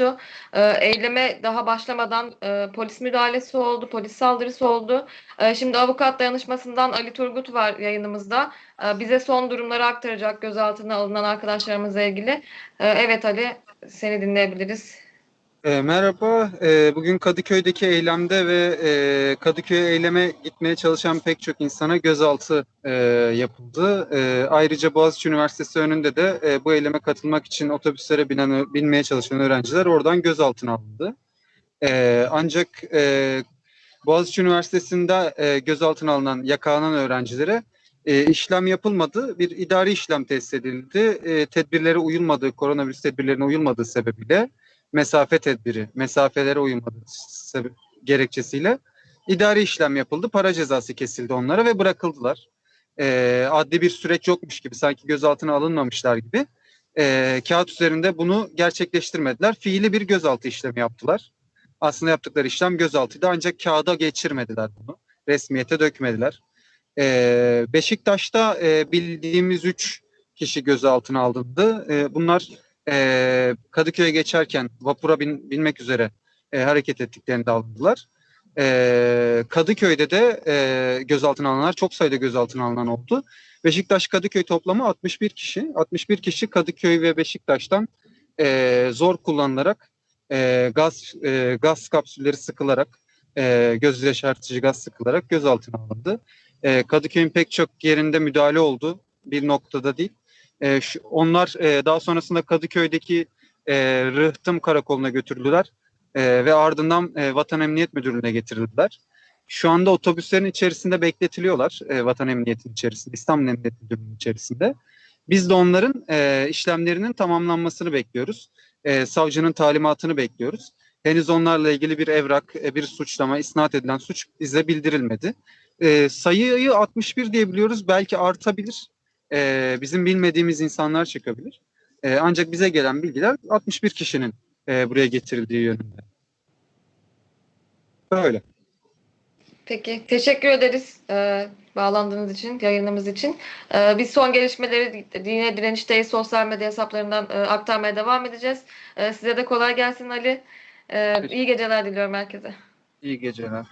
olmuştu. E, eyleme daha başlamadan e, polis müdahalesi oldu, polis saldırısı oldu. E, şimdi avukat dayanışmasından Ali Turgut var yayınımızda. E, bize son durumları aktaracak gözaltına alınan arkadaşlarımızla ilgili. E, evet Ali, seni dinleyebiliriz. E, merhaba. E, bugün Kadıköy'deki eylemde ve e, Kadıköy'e eyleme gitmeye çalışan pek çok insana gözaltı e, yapıldı. E, ayrıca Boğaziçi Üniversitesi önünde de e, bu eyleme katılmak için otobüslere binen, binmeye çalışan öğrenciler oradan gözaltına alındı. E, ancak e, Boğaziçi Üniversitesi'nde e, gözaltına alınan, yakalanan öğrencilere e, işlem yapılmadı. Bir idari işlem tesis edildi. E, tedbirlere uyulmadığı, koronavirüs tedbirlerine uyulmadığı sebebiyle mesafe tedbiri, mesafelere sebep gerekçesiyle idari işlem yapıldı. Para cezası kesildi onlara ve bırakıldılar. Ee, adli bir süreç yokmuş gibi, sanki gözaltına alınmamışlar gibi. Ee, kağıt üzerinde bunu gerçekleştirmediler. Fiili bir gözaltı işlemi yaptılar. Aslında yaptıkları işlem gözaltıydı ancak kağıda geçirmediler bunu. Resmiyete dökmediler. Ee, Beşiktaş'ta e, bildiğimiz üç kişi gözaltına alındı. E, bunlar e, Kadıköy'e geçerken vapura bin, binmek üzere e, hareket ettiklerinde alındılar. E, Kadıköy'de de e, gözaltına alınanlar çok sayıda gözaltına alınan oldu. Beşiktaş Kadıköy toplamı 61 kişi. 61 kişi Kadıköy ve Beşiktaş'tan e, zor kullanılarak e, gaz e, gaz kapsülleri sıkılarak e, göz yaşartıcı gaz sıkılarak gözaltına alındı. E, Kadıköy'ün pek çok yerinde müdahale oldu. Bir noktada değil. E, şu, onlar e, daha sonrasında Kadıköy'deki e, Rıhtım Karakolu'na götürüldüler e, ve ardından e, Vatan Emniyet Müdürlüğü'ne getirildiler. Şu anda otobüslerin içerisinde bekletiliyorlar e, Vatan Emniyeti'nin içerisinde, İstanbul Emniyet Müdürlüğü'nün içerisinde. Biz de onların e, işlemlerinin tamamlanmasını bekliyoruz. E, savcının talimatını bekliyoruz. Henüz onlarla ilgili bir evrak, e, bir suçlama, isnat edilen suç bize bildirilmedi. E, sayıyı 61 diyebiliyoruz. Belki artabilir e, bizim bilmediğimiz insanlar çıkabilir. E, ancak bize gelen bilgiler 61 kişinin e, buraya getirildiği yönünde. Böyle. Peki, teşekkür ederiz e, bağlandığınız için, yayınımız için. E, biz son gelişmeleri yine Direniş'teyiz sosyal medya hesaplarından e, aktarmaya devam edeceğiz. E, size de kolay gelsin Ali. E, iyi geceler diliyorum herkese. İyi geceler.